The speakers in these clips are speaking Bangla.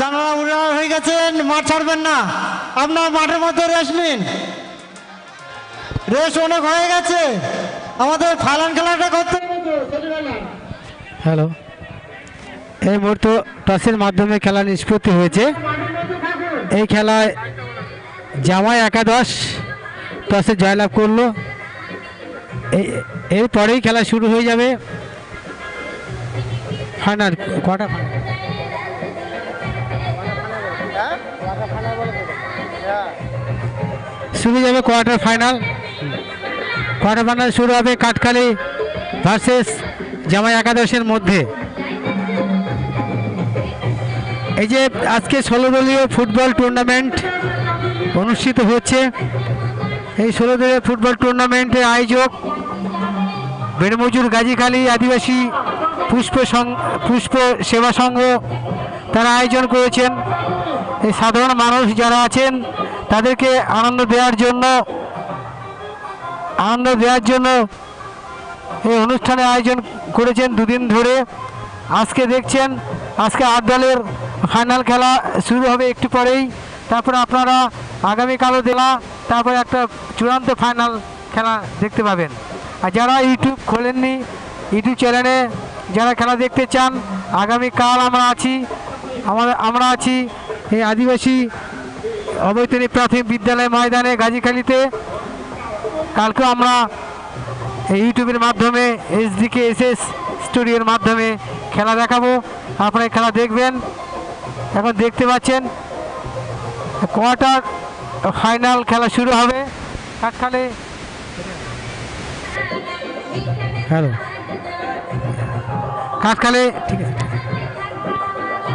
জানালা উড়া হয়ে গেছেন, মাঠ ছাড়বেন না। আপনার মাঠের মধ্যে রেস নিন। রেস অনেক হয়ে গেছে। আমাদের ফালান খেলাটা করতে হ্যালো। এই মুহূর্তে টসের মাধ্যমে খেলা নিষ্পত্তি হয়েছে। এই খেলায় জামাই একাদশ টসে জয়লাভ করল। এরপরেই খেলা শুরু হয়ে যাবে। ফাইনাল কটা ফাইনাল। শুরু যাবে কোয়ার্টার ফাইনাল কোয়ার্টার ফাইনাল শুরু হবে কাঠখালি ভার্সেস জামাই একাদশের মধ্যে। এই যে আজকে ষোলো দলীয় ফুটবল টুর্নামেন্ট অনুষ্ঠিত হচ্ছে। এই ষোলো দলীয় ফুটবল টুর্নামেন্টের আয়োজক বেড়মজুর গাজীখালী আদিবাসী পুষ্প পুষ্প সেবা সংঘ তারা আয়োজন করেছেন। এই সাধারণ মানুষ যারা আছেন তাদেরকে আনন্দ দেওয়ার জন্য, আনন্দ দেওয়ার জন্য এই অনুষ্ঠানের আয়োজন করেছেন দুদিন ধরে। আজকে দেখছেন, আজকে আট দলের ফাইনাল খেলা শুরু হবে একটু পরেই। তারপরে আপনারা আগামীকালও দেলা, তারপরে একটা চূড়ান্ত ফাইনাল খেলা দেখতে পাবেন। আর যারা ইউটিউব খোলেননি, ইউটিউব চ্যানেলে যারা খেলা দেখতে চান, আগামীকাল আমরা আছি আমাদের আমরা আছি, এই আদিবাসী অবৈতনিক প্রাথমিক বিদ্যালয় ময়দানে গাজীখালীতে। কালকে আমরা এই ইউটিউবের মাধ্যমে এইচডিকে এসএস স্টুডিওর মাধ্যমে খেলা দেখাবো। আপনারা খেলা দেখবেন। এখন দেখতে পাচ্ছেন কোয়ার্টার ফাইনাল খেলা শুরু হবে। কাঠখালে হ্যালো। কাঠখালে ঠিক আছে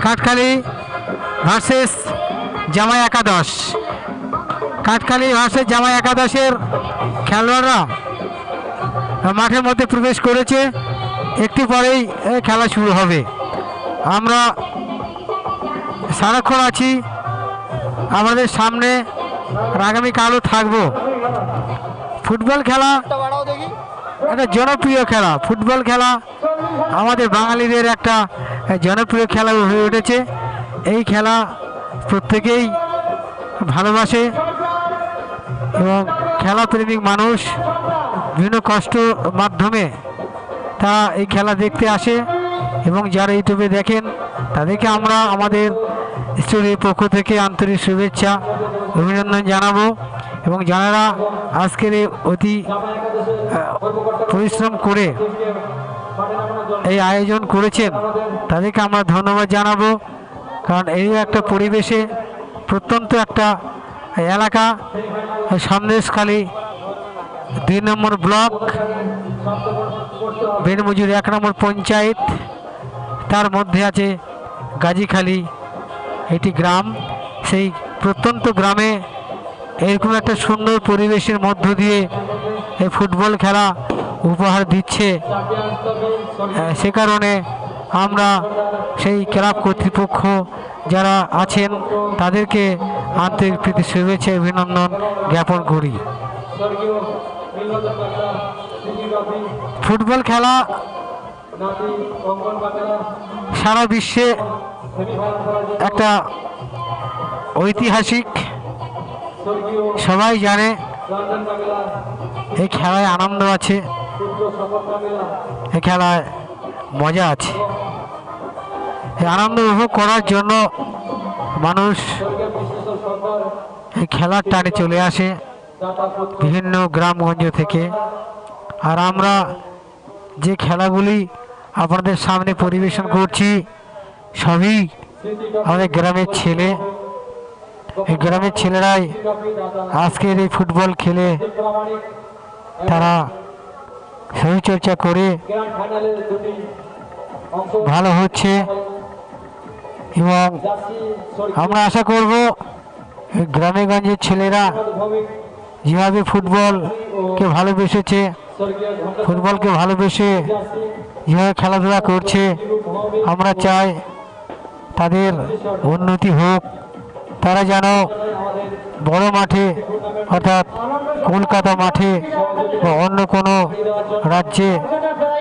কাঠখালি ভার্সেস জামাই একাদশ। কাঠখালি ভার্সেস জামাই একাদশের খেলোয়াড়রা মাঠের মধ্যে প্রবেশ করেছে। একটু পরেই খেলা শুরু হবে। আমরা সারাক্ষণ আছি। আমাদের সামনে আগামীকালও থাকব। ফুটবল খেলা একটা জনপ্রিয় খেলা। ফুটবল খেলা আমাদের বাঙালিদের একটা জনপ্রিয় খেলা হয়ে উঠেছে। এই খেলা প্রত্যেকেই ভালোবাসে এবং খেলাপ্রেমিক মানুষ বিভিন্ন কষ্ট মাধ্যমে তারা এই খেলা দেখতে আসে এবং যারা ইউটিউবে দেখেন তাদেরকে আমরা আমাদের স্টুডিওর পক্ষ থেকে আন্তরিক শুভেচ্ছা, অভিনন্দন জানাব এবং যারা আজকের অতি পরিশ্রম করে এই আয়োজন করেছেন তাদেরকে আমরা ধন্যবাদ জানাব। কারণ এই একটা পরিবেশে প্রত্যন্ত একটা এলাকা সন্দেশখালী দুই নম্বর ব্লক, বেনমজুর এক নম্বর পঞ্চায়েত, তার মধ্যে আছে গাজীখালী, এটি গ্রাম। সেই প্রত্যন্ত গ্রামে এরকম একটা সুন্দর পরিবেশের মধ্য দিয়ে এই ফুটবল খেলা উপহার দিচ্ছে। সে কারণে আমরা সেই ক্লাব কর্তৃপক্ষ যারা আছেন, তাদেরকে আন্তরিক প্রীতি, শুভেচ্ছা, অভিনন্দন জ্ঞাপন করি। ফুটবল খেলা সারা বিশ্বে একটা ঐতিহাসিক, সবাই জানে এই খেলায় আনন্দ আছে। এই খেলায় মজা আছে। আনন্দ উপভোগ করার জন্য মানুষ এই খেলার টানে চলে আসে বিভিন্ন গ্রামগঞ্জ থেকে। আর আমরা যে খেলাগুলি আপনাদের সামনে পরিবেশন করছি, সবই আমাদের গ্রামের ছেলে। এই গ্রামের ছেলেরাই আজকের এই ফুটবল খেলে তারা শরীরচর্চা করে ভালো হচ্ছে এবং আমরা আশা করব গ্রামে গঞ্জের ছেলেরা যেভাবে ফুটবলকে ভালোবেসেছে, ফুটবলকে ভালোবেসে যেভাবে খেলাধুলা করছে, আমরা চাই তাদের উন্নতি হোক। তারা যেন বড় মাঠে অর্থাৎ কলকাতা মাঠে বা অন্য কোনো রাজ্যে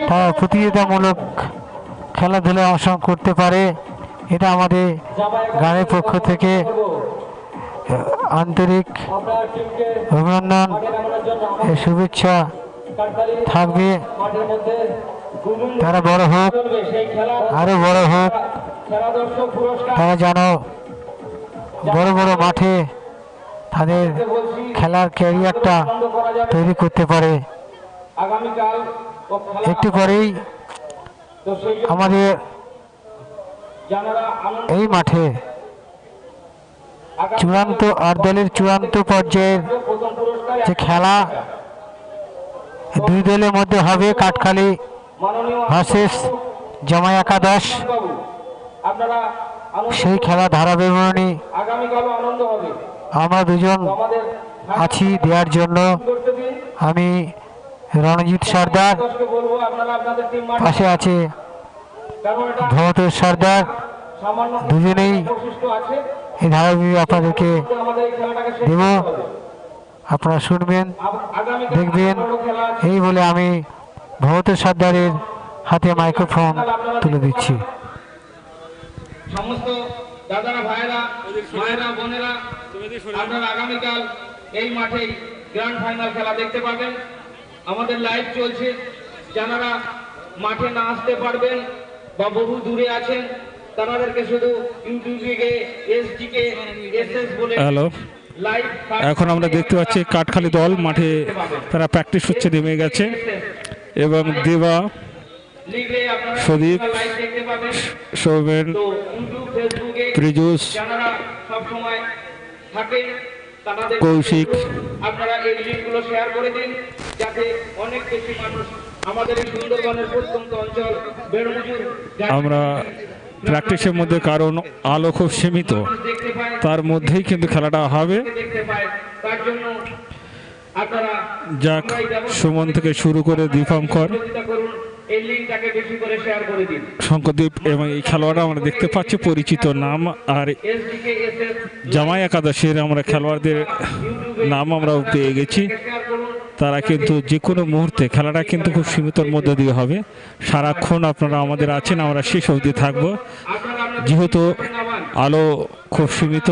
তারা প্রতিযোগিতামূলক খেলাধুলায় অংশগ্রহণ করতে পারে, এটা আমাদের গ্রামের পক্ষ থেকে আন্তরিক অভিনন্দন শুভেচ্ছা থাকবে। তারা বড় হোক আরও বড় হোক, তারা যেন বড় বড় মাঠে তাদের খেলার ক্যারিয়ারটা তৈরি করতে পারে। একটু জন্য আমাদের এই মাঠে চূড়ান্ত আট দলের চূড়ান্ত পর্যায়ের যে খেলা, দুই দলের মধ্যে হবে কাঠখালি ভার্সেস জামাই একাদশ আপনারা সেই খেলা ধারা বিবরণী আমরা দুজন আছি দেওয়ার জন্য। আমি রণজিৎ সর্দার পাশে আছে ভবতোষ সর্দার। দুজনেই এই ধারাবাহিক আপনাদেরকে দেব। আপনারা শুনবেন দেখবেন। এই বলে আমি ভবতোষ সর্দারের হাতে মাইক্রোফোন তুলে দিচ্ছি। সমস্ত দাদারা ভাইরা মায়েরা বোনেরা আপনারা আগামীকাল এই মাঠেই গ্র্যান্ড ফাইনাল খেলা দেখতে পাবেন। আমাদের লাইভ চলছে। যারা মাঠে না আসতে পারবেন বা বহু দূরে আছেন তাদেরকে শুধু ইউটিউবে এসডিকে এসএস বলে হ্যালো এখন আমরা দেখতে পাচ্ছি কাঠখালি দল মাঠে তারা প্র্যাকটিস হচ্ছে নেমে গেছে। এবং দেবা সদীপ, সৌমেন তো ইউটিউব ফেসবুকে প্রিজুস যারা সব সময় থাকে তাদের কৌশিক। আপনারা এই লিঙ্কগুলো শেয়ার করে দিন যাতে অনেক বেশি মানুষ আমাদের সুন্দরবনের প্রত্যন্ত অঞ্চল আমরা প্র্যাকটিসের মধ্যে কারণ আলো খুব সীমিত। তার মধ্যেই কিন্তু খেলাটা হবে। যাক সুমন থেকে শুরু করে দীপঙ্কর। এই লিঙ্কটাকে বেশি করে শেয়ার করে দিন। শঙ্করদীপ এবং এই খেলোয়াড়রা আমরা দেখতে পাচ্ছি পরিচিত নাম আর জামাই একাদশের আমরা খেলোয়াড়দের নাম আমরা পেয়ে গেছি। তারা কিন্তু যে কোনো মুহূর্তে খেলাটা কিন্তু খুব সীমিতর মধ্যে দিয়ে হবে। সারাক্ষণ আপনারা আমাদের আছেন আমরা শেষ অবধি থাকব। যেহেতু আলো খুব সীমিত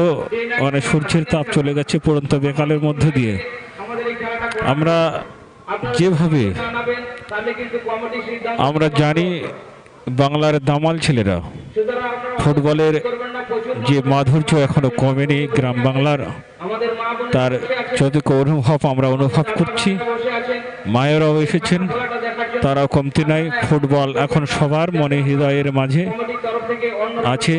মানে সূর্যের তাপ চলে গেছে পড়ন্ত বেকালের মধ্যে দিয়ে। আমরা যেভাবে আমরা জানি বাংলার দামাল ছেলেরা। ফুটবলের যে মাধুর্য এখনও কমেনি গ্রাম বাংলার তার বসে অনুভব আমরা অনুভব করছি। মায়েরাও এসেছেন। তারাও কমতি নাই। ফুটবল এখন সবার মনে হৃদয়ের মাঝে আছে।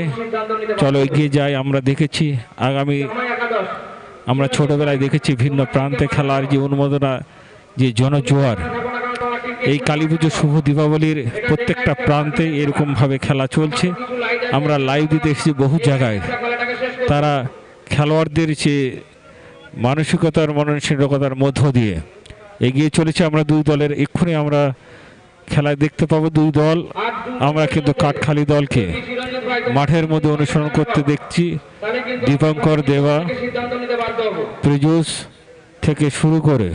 চলো এগিয়ে যাই আমরা দেখেছি আগামী আমরা ছোটবেলায় দেখেছি ভিন্ন প্রান্তে খেলার যে অনুমোদনা যে জনজোয়ার থাকো না কারণ তোমার টিমকে এই কালী পুজো শুভ দীপাবলির প্রত্যেকটা প্রান্তে এরকমভাবে খেলা চলছে। আমরা লাইভ দিতে এসেছি বহু জায়গায়। তারা খেলোয়াড়দের যে মানসিকতার মননশীলতার মধ্য দিয়ে এগিয়ে চলেছে। আমরা দুই দলের এক্ষুনি আমরা খেলায় দেখতে পাবো দুই দল। আমরা কিন্তু কাঠখালি দলকে মাঠের মধ্যে অনুসরণ করতে দেখছি। দীপঙ্কর দেবা প্রিজুস থেকে শুরু করে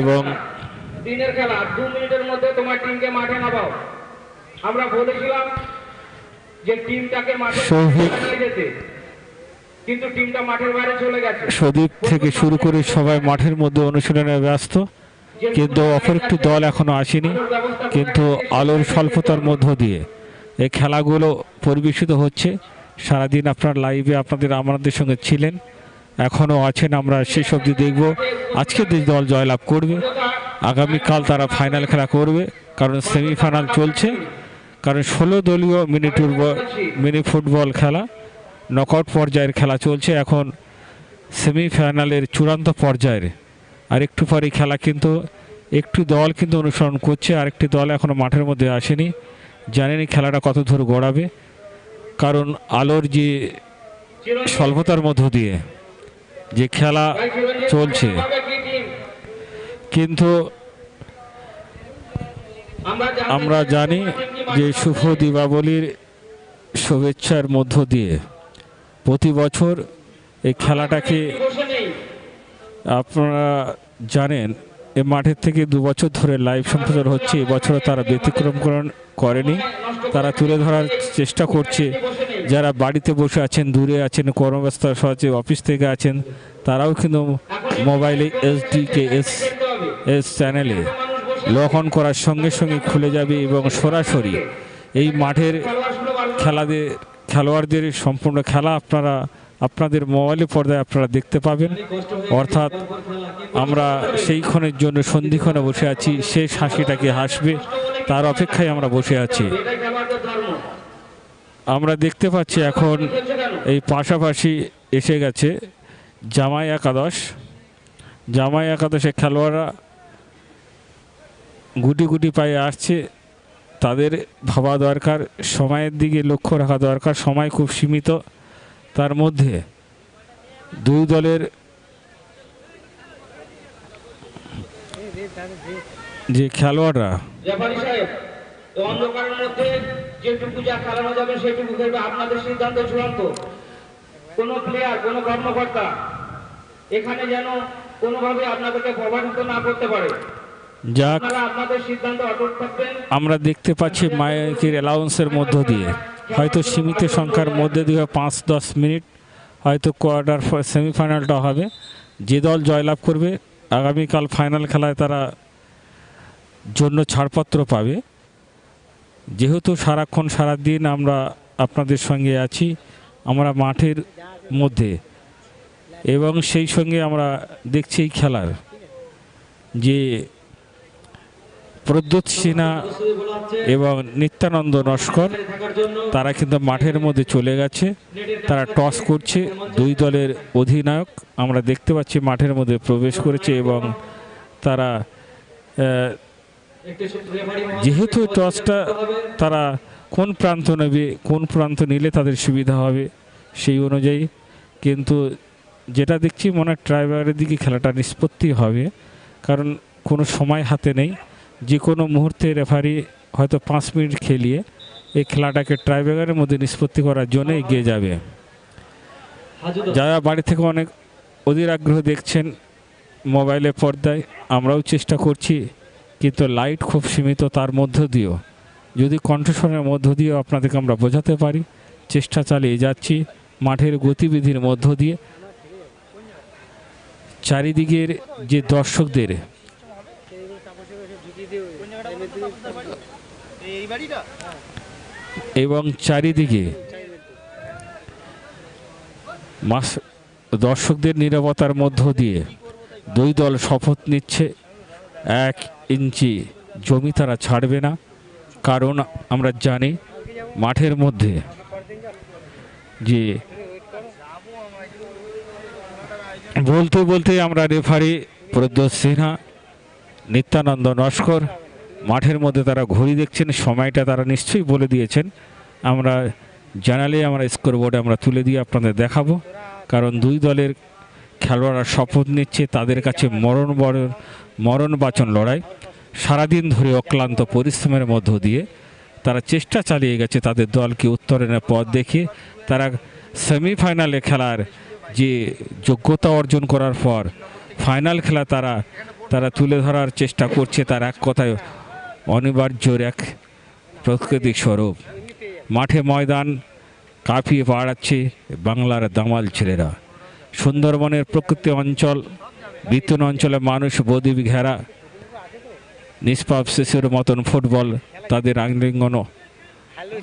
এবং দিনের খেলা দু মিনিটের মধ্যে তোমার টিমকে মাঠে নামাও। আমরা বলেছিলাম যে টিমটাকে মাঠে নিয়ে যেতে। কিন্তু টিমটা মাঠের বাইরে চলে গেছে। সদীপ থেকে শুরু করে সবাই মাঠের মধ্যে অনুশীলনে ব্যস্ত। কিন্তু অপর একটি দল এখনও আসেনি। কিন্তু আলোর স্বল্পতার মধ্য দিয়ে এই খেলাগুলো পরিবেশিত হচ্ছে। সারাদিন আপনার লাইভে আপনাদের আমাদের সঙ্গে ছিলেন। এখনও আছেন, আমরা শেষ অবধি দেখব। আজকে যে দল জয়লাভ করবে, আগামীকাল তারা ফাইনাল খেলা করবে, কারণ সেমিফাইনাল চলছে, কারণ ষোলো দলীয় মিনি টুরবল মিনি ফুটবল খেলা নকআউট পর্যায়ের খেলা চলছে এখন সেমিফাইনালের চূড়ান্ত পর্যায়ের। আর একটু পরে খেলা কিন্তু, একটু দল কিন্তু অনুসরণ করছে আর একটি দল এখনও মাঠের মধ্যে আসেনি। জানেনি খেলাটা কত দূর গড়াবে, কারণ আলোর যে স্বল্পতার মধ্য দিয়ে যে খেলা চলছে। কিন্তু আমরা জানি যে শুভ দীপাবলির শুভেচ্ছার মধ্য দিয়ে প্রতি বছর এই খেলাটাকে আপনারা জানেন এ মাঠের থেকে দু বছর ধরে লাইভ সম্প্রচার হচ্ছে। এবছরও তারা ব্যতিক্রম করন- তারা তুলে ধরার চেষ্টা করছে। যারা বাড়িতে বসে আছেন, দূরে আছেন, কর্মব্যস্ত আছে অফিস থেকে আছেন, তারাও কিন্তু মোবাইলে এসডিকে এস এস চ্যানেলে লগ করার সঙ্গে সঙ্গে খুলে যাবে এবং সরাসরি এই মাঠের খেলাদের খেলোয়াড়দের সম্পূর্ণ খেলা আপনারা আপনাদের মোবাইলে পর্দায় আপনারা দেখতে পাবেন। অর্থাৎ আমরা সেইক্ষণের জন্য সন্ধিক্ষণে বসে আছি, শেষ হাসিটাকে হাসবে? তার অপেক্ষায় আমরা বসে আছি। আমরা দেখতে পাচ্ছি এখন এই পাশাপাশি এসে গেছে জামাই একাদশ। জামাই একাদশে খেলোয়াড়রা গুটি গুটি পায়ে আসছে। তাদের ভাবা দরকার, সময়ের দিকে লক্ষ্য রাখা দরকার। সময় খুব সীমিত। তার মধ্যে দুই দলের যে খেলোয়াড়রা সাহেব অন্ধকারের মধ্যে যেটুকু যা খেলানো যাবে সেটুকু খেলবে আপনাদের সিদ্ধান্ত চূড়ান্ত। কোনো প্লেয়ার কোনো কর্মকর্তা এখানে যেন কোনোভাবে আপনাদেরকে প্রভাবিত না করতে পারে। যাক। আমরা দেখতে পাচ্ছি মাইকের অ্যালাউন্সের মধ্য দিয়ে। হয়তো সীমিত সংখ্যার মধ্যে দিয়ে পাঁচ দশ মিনিট, হয়তো কোয়ার্টার সেমিফাইনালটা হবে। যে দল জয়লাভ করবে, আগামীকাল ফাইনাল খেলায় তারা জন্য ছাড়পত্র পাবে। যেহেতু সারাক্ষণ সারাদিন আমরা আপনাদের সঙ্গে আছি, আমরা মাঠের মধ্যে, এবং সেই সঙ্গে আমরা দেখছি এই খেলার যে প্রদ্যুৎ সিনহা এবং নিত্যানন্দ নস্কর, তারা কিন্তু মাঠের মধ্যে চলে গেছে। তারা টস করছে। দুই দলের অধিনায়ক আমরা দেখতে পাচ্ছি মাঠের মধ্যে প্রবেশ করেছে এবং তারা যেহেতু টসটা তারা কোন প্রান্ত নেবে, কোন প্রান্ত নিলে তাদের সুবিধা হবে সেই অনুযায়ী কিন্তু যেটা দেখছি মনে হয় ট্রাইবারের দিকে খেলাটা নিষ্পত্তি হবে, কারণ কোনো সময় হাতে নেই। যে কোনো মুহূর্তে রেফারি হয়তো পাঁচ মিনিট খেলিয়ে এই খেলাটাকে ট্রাইব্রেকারের মধ্যে নিষ্পত্তি করার জন্য এগিয়ে যাবে। যারা বাড়ি থেকে অনেক অধীর আগ্রহ দেখছেন মোবাইলে পর্দায়, আমরাও চেষ্টা করছি, কিন্তু লাইট খুব সীমিত তার মধ্য দিয়েও। যদি কণ্ঠস্বরের মধ্য দিয়েও আপনাদেরকে আমরা বোঝাতে পারি, চেষ্টা চালিয়ে যাচ্ছি মাঠের গতিবিধির মধ্য দিয়ে। চারিদিকের যে দর্শকদের এবং চারিদিকে মাস দর্শকদের নিরাপত্তার মধ্য দিয়ে দুই দল শপথ নিচ্ছে। এক ইঞ্চি জমি তারা ছাড়বে না, কারণ আমরা জানি মাঠের মধ্যে যে বলতে বলতে আমরা রেফারি প্রদ্যোৎ সিনহা, নিত্যানন্দ নস্কর মাঠের মধ্যে তারা ঘড়ি দেখছেন, সময়টা তারা নিশ্চয়ই বলে দিয়েছেন। আমরা জানালে আমরা স্কোর বোর্ডে আমরা তুলে দিয়ে আপনাদের দেখাবো। কারণ দুই দলের খেলোয়াড়রা শপথ নিচ্ছে, তাদের কাছে মরণ বরণ মরণ বাচন লড়াই। সারাদিন ধরে অক্লান্ত পরিশ্রমের মধ্য দিয়ে তারা চেষ্টা চালিয়ে গেছে তাদের দলকে উত্তরণের পথ দেখে। তারা সেমিফাইনালে খেলার যে যোগ্যতা অর্জন করার পর ফাইনাল খেলা তারা তারা তুলে ধরার চেষ্টা করছে, তার এক কথায় অনিবার্যর এক প্রাকৃতিক স্বরূপ। মাঠে ময়দান কাঁপিয়ে পাড়াচ্ছে বাংলার দামাল ছেলেরা। সুন্দরবনের প্রকৃতি অঞ্চল, বিতন অঞ্চলে মানুষ বদ্বীপ ঘেরা। নিষ্পাপ শিশুর মতন ফুটবল তাদের আলিঙ্গন,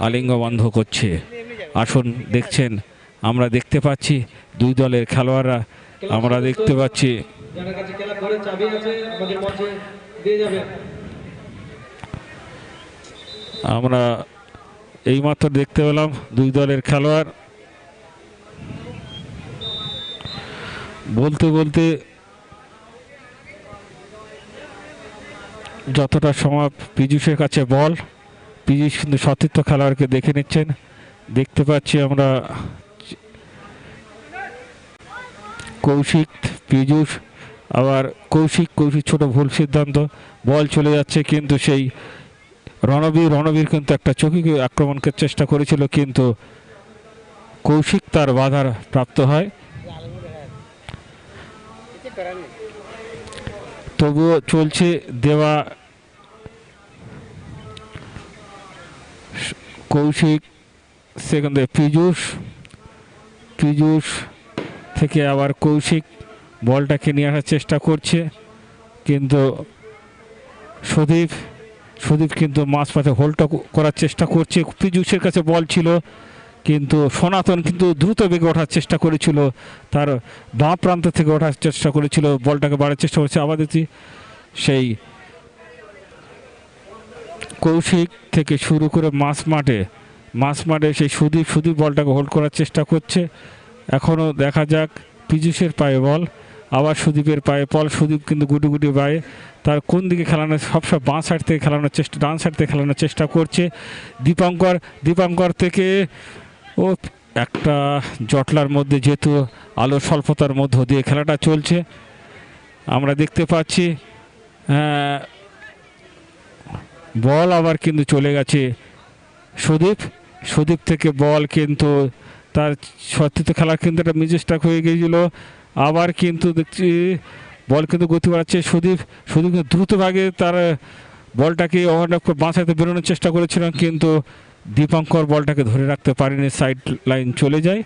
আলিঙ্গবন্ধ করছে। আসুন দেখছেন, আমরা দেখতে পাচ্ছি দুই দলের খেলোয়াড়রা, আমরা দেখতে পাচ্ছি যার কাছে খেলা করে চাবি আছে আমাদের মঞ্চে দিয়ে যাবেন আমরা এইমাত্র দেখতে পেলাম দুই দলের খেলোয়াড়। বলতে বলতে যতটা সময় পীযুষের কাছে বল। পীযুষ কিন্তু সতীর্থ খেলোয়াড়কে দেখে নিচ্ছেন। দেখতে পাচ্ছি আমরা কৌশিক, পীযুষ, আবার কৌশিক কৌশিক ছোট ভুল সিদ্ধান্ত। বল চলে যাচ্ছে কিন্তু সেই রণবীর রণবীর কিন্তু একটা চকি আক্রমণের চেষ্টা করেছিল, কিন্তু কৌশিক তার বাধার প্রাপ্ত হয়। তবুও চলছে দেওয়া কৌশিক, সেকেন্ডে পীযূষ। পীযূষ থেকে আবার কৌশিক বলটাকে নিয়ে আসার চেষ্টা করছে, কিন্তু সুদীপ সুদীপ কিন্তু মাঝ পাতে হোলটা করার চেষ্টা করছে। পীযূষের কাছে বল ছিল, কিন্তু সনাতন কিন্তু দ্রুত বেগে ওঠার চেষ্টা করেছিল। তার বাঁ প্রান্ত থেকে ওঠার চেষ্টা করেছিল, বলটাকে বাড়ার চেষ্টা করেছে আবার দেখছি সেই কৌশিক থেকে শুরু করে মাছ মাঠে মাছ মাঠে সেই সুদীপ সুদীপ বলটাকে হোল্ড করার চেষ্টা করছে। এখনও দেখা যাক পীযূষের পায়ে বল। আবার সুদীপের পায়ে পল সুদীপ কিন্তু গুটি গুটি পায়ে। তার কোন দিকে খেলানোর সবসময় বাঁ সাইড থেকে খেলানোর চেষ্টা ডান সাইড থেকে খেলানোর চেষ্টা করছে দীপঙ্কর। দীপঙ্কর থেকে ও একটা জটলার মধ্যে যেহেতু আলো স্বল্পতার মধ্য দিয়ে খেলাটা চলছে আমরা দেখতে পাচ্ছি আহ, বল আবার কিন্তু চলে গেছে সুদীপ। সুদীপ থেকে বল কিন্তু তার সত্যিতে খেলা কিন্তু একটা মিজেস্টাক হয়ে গিয়েছিল। আবার কিন্তু দেখছি, বল কিন্তু গতি বাড়াচ্ছে সুদীপ। সুদীপ কিন্তু দ্রুত ভাগে তার, বলটাকে ওভারল্যাপ করে বাঁচাতে বেরোনোর চেষ্টা করেছিলেন, কিন্তু দীপঙ্কর বলটাকে ধরে রাখতে পারেনি, সাইড লাইন চলে যায়।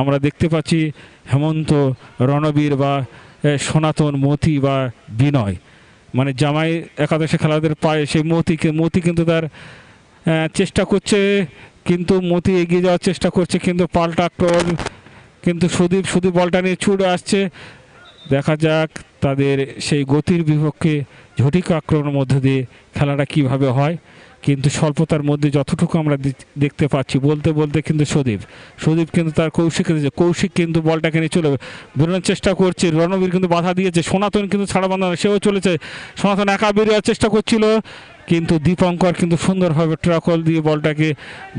আমরা দেখতে পাচ্ছি হেমন্ত, রণবীর বা সনাতন, মতি বা বিনয়। মানে জামাই একাদশে খেলাদের পায়ে, সেই মতিকে, মতি কিন্তু তার চেষ্টা করছে, কিন্তু মতি এগিয়ে যাওয়ার চেষ্টা করছে, কিন্তু পাল্টা আক্রমণ কিন্তু সুদীপ সুদীপ বলটা নিয়ে ছুটে আসছে। দেখা যাক তাদের সেই গতির বিপক্ষে ঝটিক আক্রমণের মধ্যে দিয়ে খেলাটা কীভাবে হয়। কিন্তু স্বল্পতার মধ্যে যতটুকু আমরা দেখতে পাচ্ছি বলতে বলতে কিন্তু সুদীপ। সুদীপ কিন্তু তার কৌশিক কৌশিক কিন্তু বলটাকে নিয়ে চলে বেরোনোর চেষ্টা করছে। রণবীর কিন্তু বাধা দিয়েছে। সনাতন কিন্তু ছাড়া বান্ধা না, সেও চলেছে। সনাতন একা বেরিয়ে চেষ্টা করছিল কিন্তু দীপঙ্কর কিন্তু সুন্দরভাবে ট্রাকল দিয়ে বলটাকে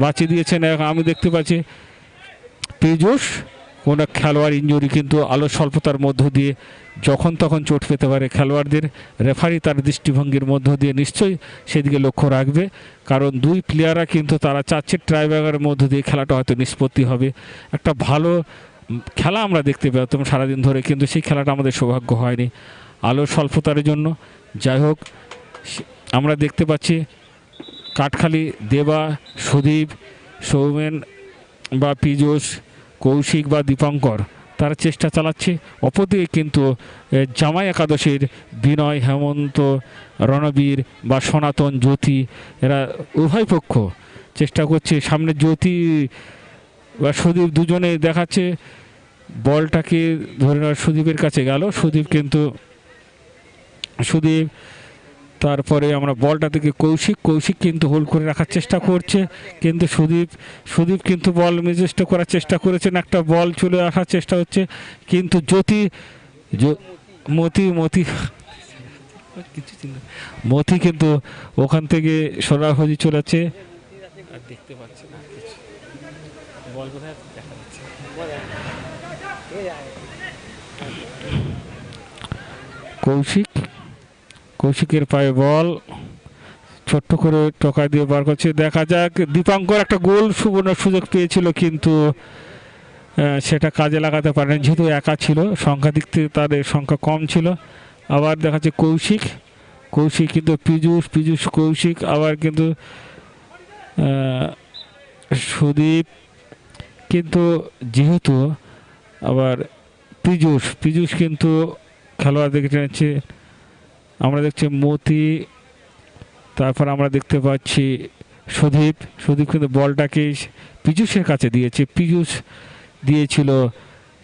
বাঁচিয়ে দিয়েছেন। আমি দেখতে পাচ্ছি পীযূষ কোনো খেলোয়াড় ইঞ্জুরি কিন্তু আলো স্বল্পতার মধ্য দিয়ে যখন তখন চোট পেতে পারে খেলোয়াড়দের। রেফারি তার দৃষ্টিভঙ্গির মধ্য দিয়ে নিশ্চয়ই সেদিকে লক্ষ্য রাখবে। কারণ দুই প্লেয়াররা কিন্তু তারা চাচ্ছে ট্রাইব্যাগারের মধ্য দিয়ে খেলাটা হয়তো নিষ্পত্তি হবে। একটা ভালো খেলা আমরা দেখতে পেতাম সারাদিন ধরে, কিন্তু সেই খেলাটা আমাদের সৌভাগ্য হয়নি। আলো স্বল্পতার জন্য। যাই হোক আমরা দেখতে পাচ্ছি কাঠখালি দেবা, সুদীপ, সৌমেন বা পীযূষ কৌশিক বা দীপঙ্কর তারা চেষ্টা চালাচ্ছে। অপরদিকে কিন্তু জামাই একাদশীর বিনয়, হেমন্ত, রণবীর বা সনাতন জ্যোতি, এরা উভয় পক্ষ চেষ্টা করছে। সামনে জ্যোতি বা সুদীপ দুজনে দেখাচ্ছে। বলটাকে ধরে নেওয়ার সুদীপের কাছে গেল। সুদীপ কিন্তু, সুদীপ তারপরে আমরা বলটা থেকে কৌশিক। কৌশিক কিন্তু হোল্ড করে রাখার চেষ্টা করছে। কিন্তু সুদীপ সুদীপ কিন্তু বল মিজেস্ট করার চেষ্টা করেছেন। একটা বল চলে আসার চেষ্টা হচ্ছে। কিন্তু জ্যোতি মতি মতি কিছু চিন্তা মতি কিন্তু ওখান থেকে সরাসরি চলে যাচ্ছে। আর দেখতে পাচ্ছি না কিছু। বল কোথায় দেখা যাচ্ছে। কৌশিক? কৌশিকের পায়ে বল। ছোট্ট করে টোকা দিয়ে বার করছে। দেখা যাক, দীপাঙ্কর একটা গোল সুবর্ণ সুযোগ পেয়েছিল কিন্তু সেটা কাজে লাগাতে পারেন। যেহেতু একা ছিল সংখ্যা দিক থেকে তাদের সংখ্যা কম ছিল। আবার দেখা যাচ্ছে কৌশিক। কৌশিক কিন্তু পীযূষ পীযূষ, কৌশিক। আবার কিন্তু সুদীপ। কিন্তু যেহেতু আবার পীযূষ পীযূষ কিন্তু খেলোয়াড় দেখে টেনেছে আমরা দেখছি মতি, তারপর আমরা দেখতে পাচ্ছি সুদীপ। সুদীপ কিন্তু বলটাকে পীযূষের কাছে দিয়েছে। পীযূষ দিয়েছিল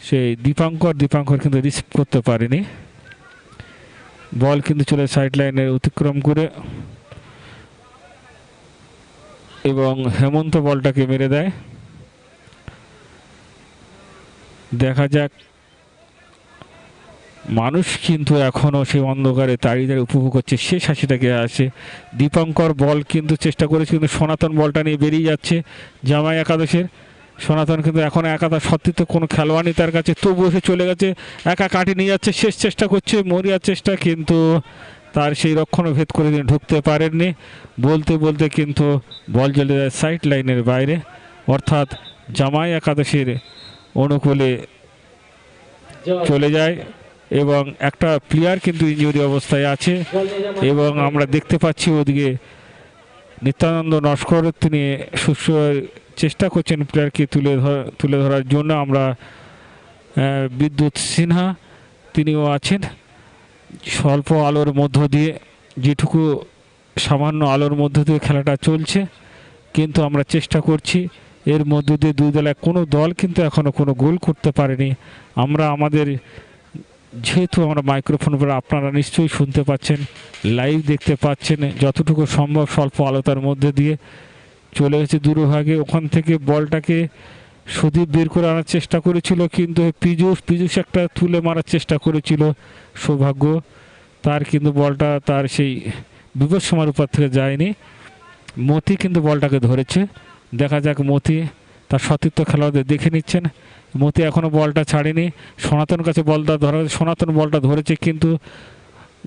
সেই দীপাঙ্কর। দীপাঙ্কর কিন্তু রিসিভ করতে পারেনি। বল কিন্তু চলে সাইড লাইনে অতিক্রম করে এবং হেমন্ত বলটাকে মেরে দেয়। দেখা যাক মানুষ কিন্তু এখনও সেই অন্ধকারে দাঁড়িয়ে দাঁড়িয়ে উপভোগ করছে। শেষ হাসিটাকে আসে। দীপঙ্কর বল কিন্তু চেষ্টা করেছে, কিন্তু সনাতন বলটা নিয়ে বেরিয়ে যাচ্ছে জামাই একাদশের। সনাতন কিন্তু এখন একাদশ সত্যি কোনো খেলোয়াড় নেই তার কাছে। তবুও সে চলে গেছে, একা কাটি নিয়ে যাচ্ছে, শেষ চেষ্টা করছে, মরিয়ার চেষ্টা কিন্তু তার সেই রক্ষণ ভেদ করে তিনি ঢুকতে পারেননি। বলতে বলতে কিন্তু বল চলে যায় সাইড লাইনের বাইরে। অর্থাৎ জামাই একাদশের অনুকূলে চলে যায়। এবং একটা প্লেয়ার কিন্তু ইঞ্জুরি অবস্থায় আছে। এবং আমরা দেখতে পাচ্ছি ওদিকে নিত্যানন্দ নস্কর তিনি সুস্থ চেষ্টা করছেন প্লেয়ারকে তুলে তুলে ধরার জন্য। আমরা বিদ্যুৎ সিনহা, তিনিও আছেন। স্বল্প আলোর মধ্য দিয়ে, যেটুকু সামান্য আলোর মধ্য দিয়ে খেলাটা চলছে, কিন্তু আমরা চেষ্টা করছি। এর মধ্য দিয়ে দুই দলে কোনো দল কিন্তু এখনও কোনো গোল করতে পারেনি। আমরা আমাদের যেহেতু আমরা মাইক্রোফোন উপরে আপনারা নিশ্চয়ই শুনতে পাচ্ছেন লাইভ দেখতে পাচ্ছেন, যতটুকু সম্ভব স্বল্প আলোতার মধ্যে দিয়ে চলে গেছে দূরভাগে ওখান থেকে বলটাকে সুদীপ বের করে আনার চেষ্টা করেছিল, কিন্তু পীযুষ পীযুষ একটা তুলে মারার চেষ্টা করেছিল, সৌভাগ্য। তার কিন্তু বলটা তার সেই বিপদ সময়ের উপর থেকে যায়নি। মতি কিন্তু বলটাকে ধরেছে। দেখা যাক মতি তার সতীর্থ খেলোয়াড়দের দেখে নিচ্ছেন। মতি এখনও বলটা ছাড়েনি। সনাতন কাছে বলটা ধরা সনাতন বলটা ধরেছে কিন্তু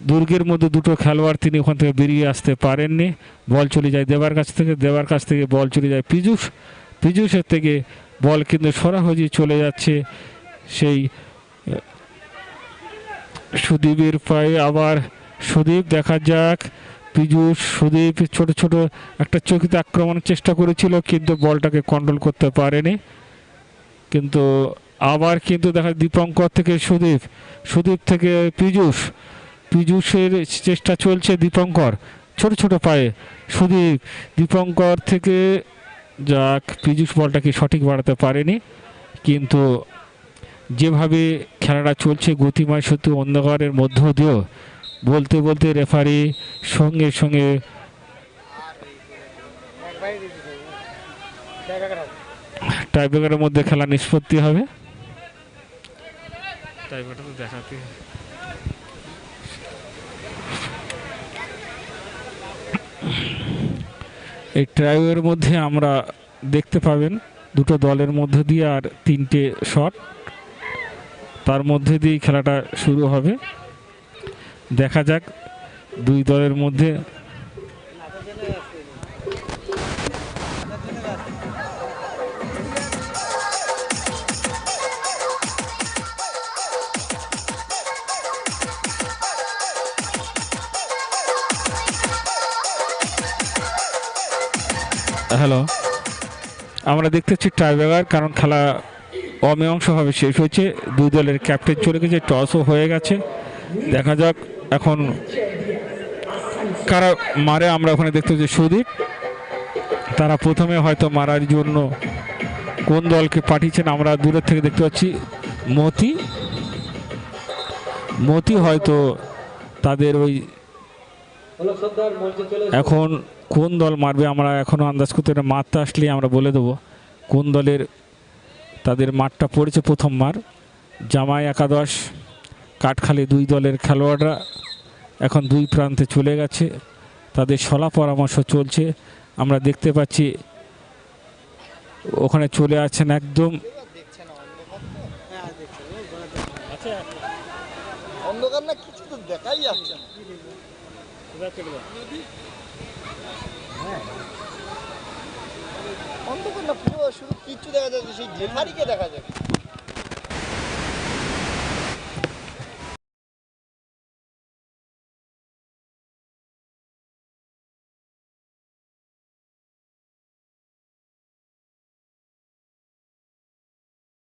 দুর্গের মধ্যে দুটো খেলোয়াড় তিনি ওখান থেকে বেরিয়ে আসতে পারেননি। বল চলে যায় দেবার কাছ থেকে। দেবার কাছ থেকে বল চলে যায় পীযুষ। পীযুষের থেকে বল কিন্তু সরাসরি চলে যাচ্ছে। সেই সুদীপের পায়ে আবার সুদীপ দেখা যাক। পীযুষ সুদীপ ছোট ছোট একটা চকিতে আক্রমণের চেষ্টা করেছিল, কিন্তু বলটাকে কন্ট্রোল করতে পারেনি। কিন্তু আবার কিন্তু দেখা দীপঙ্কর থেকে সুদীপ সুদীপ থেকে পীযুষ, পীযুষের চেষ্টা চলছে দীপঙ্কর, ছোট ছোট পায়ে সুদীপ, দীপঙ্কর থেকে যাক, পীযুষ বলটাকে সঠিক বাড়াতে পারেনি, কিন্তু যেভাবে খেলাটা চলছে, গতিময় সত্যি অন্ধকারের মধ্য দিয়েও বলতে বলতে রেফারি সঙ্গে সঙ্গে টাইব্রেকারের মধ্যে খেলা নিষ্পত্তি হবে। টাইব্রেকার দেখাতে। এই ট্রাইবের মধ্যে আমরা দেখতে পাবেন দুটো দলের মধ্যে দিয়ে আর তিনটে শট। তার মধ্যে দিয়েই খেলাটা শুরু হবে। দেখা যাক দুই দলের মধ্যে। হ্যালো আমরা দেখতে পাচ্ছি টাইব্রেকার কারণ খেলা অমীমাংসভাবে শেষ হয়েছে। দুই দলের ক্যাপ্টেন চলে গেছে টসও হয়ে গেছে। দেখা যাক এখন কারা মারে আমরা ওখানে দেখতে পাচ্ছি সুদীপ। তারা প্রথমে হয়তো মারার জন্য কোন দলকে পাঠিয়েছেন আমরা দূরের থেকে দেখতে পাচ্ছি মতি। মতি হয়তো তাদের ওই এখন কোন দল মারবে আমরা এখনও আন্দাজ করতে পারি না। আসলে আমরা বলে দেবো কোন দলের তাদের মাঠটা পড়েছে প্রথমবার জামাই একাদশ, কাঠখালি দুই দলের খেলোয়াড়রা। এখন দুই প্রান্তে চলে গেছে। তাদের সলা পরামর্শ চলছে। আমরা দেখতে পাচ্ছি, ওখানে চলে আছেন একদম। অন্ধকার না পুরো শুধু কিচ্ছু দেখা যাচ্ছে, সেই দেখা